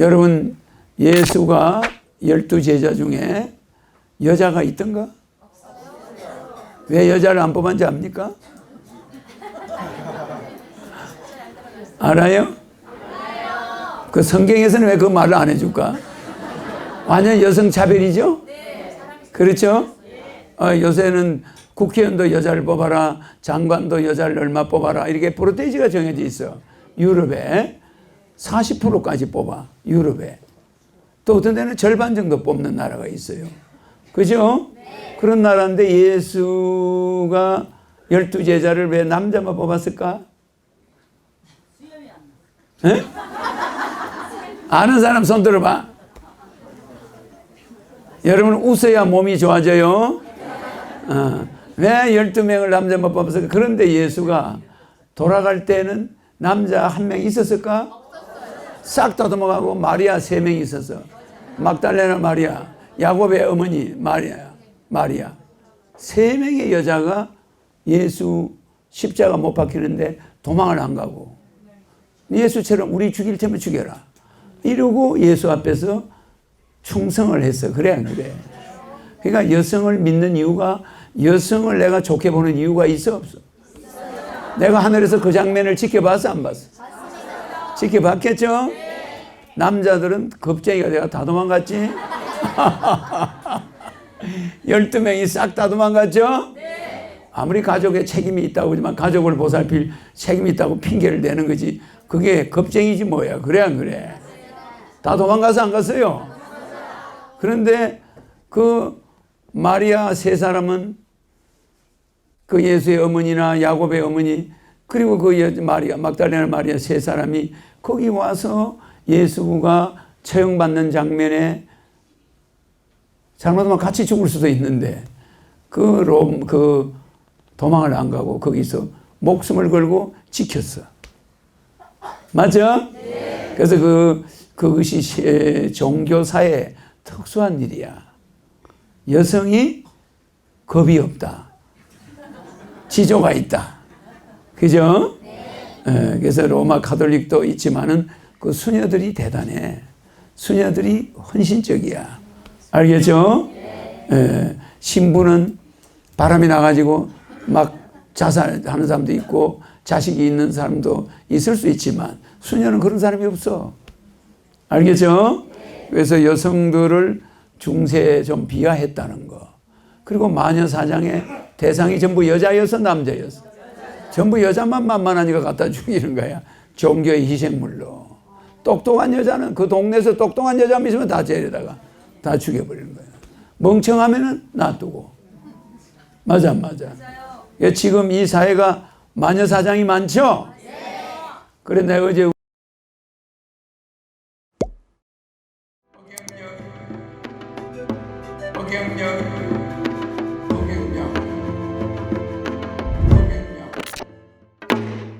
여러분 예수가 열두 제자 중에 여자가 있던가? 왜 여자를 안 뽑았는지 압니까? 알아요? 그 성경에서는 왜 그 말을 안 해줄까? 완전 여성 차별이죠? 그렇죠? 어, 요새는 국회의원도 여자를 뽑아라, 장관도 여자를 얼마 뽑아라 이렇게 프로테이지가 정해져 있어. 유럽에 40%까지 뽑아. 유럽에. 또 어떤 데는 절반 정도 뽑는 나라가 있어요. 그죠? 그런 나라인데 예수가 열두 제자를 왜 남자만 뽑았을까? 에? 아는 사람 손 들어봐. 여러분 웃어야 몸이 좋아져요. 어, 왜 12명을 남자만 뽑았을까? 그런데 예수가 돌아갈 때는 남자 한 명 있었을까? 싹다 도망가고 마리아 세 명이 있었어. 막달레나 마리아, 야곱의 어머니 마리아, 마리아. 세 명의 여자가 예수 십자가 못 박히는데 도망을 안 가고 예수처럼 우리 죽일 테면 죽여라. 이러고 예수 앞에서 충성을 했어. 그래, 안 그래? 그러니까 여성을 믿는 이유가 여성을 내가 좋게 보는 이유가 있어, 없어? 내가 하늘에서 그 장면을 지켜봤어, 안 봤어? 지켜봤겠죠? 남자들은 겁쟁이가 내가 다 도망갔지? 12명이 싹 다 도망갔죠? 아무리 가족에 책임이 있다고 하지만 가족을 보살필 책임이 있다고 핑계를 대는 거지. 그게 겁쟁이지 뭐야. 그래, 안 그래? 다 도망가서 안 갔어요. 그런데 그 마리아 세 사람은 그 예수의 어머니나 야곱의 어머니 그리고 그 여- 마리아 막달레나 마리아 세 사람이 거기 와서 예수가 처형받는 장면에 잘못하면 같이 죽을 수도 있는데 그 롬, 그 도망을 안 가고 거기서 목숨을 걸고 지켰어. 맞아? 그래서 그, 그것이 시- 종교사의 특수한 일이야. 여성이 겁이 없다. 지조가 있다. 그죠? 예, 그래서 로마 카톨릭도 있지만은 그 수녀들이 대단해. 수녀들이 헌신적이야. 알겠죠? 예, 신부는 바람이 나가지고 막 자살하는 사람도 있고 자식이 있는 사람도 있을 수 있지만 수녀는 그런 사람이 없어. 알겠죠? 그래서 여성들을 중세에 좀 비하했다는 거. 그리고 마녀 사장의 대상이 전부 여자여서 남자였어. 전부 여자만 만만하니까 갖다 죽이는 거야. 종교의 희생물로. 똑똑한 여자는 그 동네에서 똑똑한 여자 있으면 다 데려다가 다 죽여버리는 거야. 멍청하면은 놔두고. 맞아, 안 맞아. 예, 지금 이 사회가 마녀 사장이 많죠? 그래, 내가 어제